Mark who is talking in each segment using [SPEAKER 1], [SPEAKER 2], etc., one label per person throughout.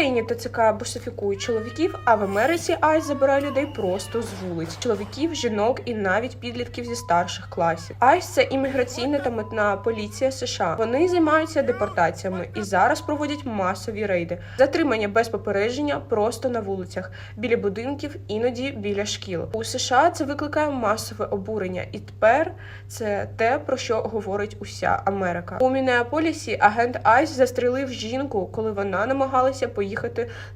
[SPEAKER 1] Україні ТЦК бусифікує чоловіків, а в Америці Айс забирає людей просто з вулиць: чоловіків, жінок і навіть підлітків зі старших класів. Айс це імміграційна та митна поліція США. Вони займаються депортаціями і зараз проводять масові рейди, затримання без попередження просто на вулицях, біля будинків, іноді біля шкіл. У США це викликає масове обурення, і тепер це те, про що говорить уся Америка. У Мінеаполісі агент Айс застрелив жінку, коли вона намагалася поїхати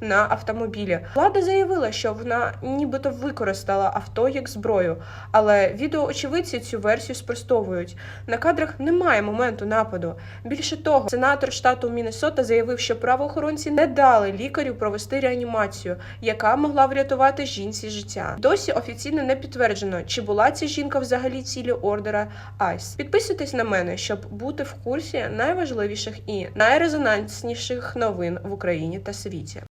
[SPEAKER 1] на автомобілі. Влада заявила, що вона нібито використала авто як зброю, але відеоочевидці цю версію спростовують. На кадрах немає моменту нападу. Більше того, сенатор штату Міннесота заявив, що правоохоронці не дали лікарю провести реанімацію, яка могла врятувати жінці життя. Досі офіційно не підтверджено, чи була ця жінка взагалі цілі ордера Айс. Підписуйтесь на мене, щоб бути в курсі найважливіших і найрезонансніших новин в Україні та світі.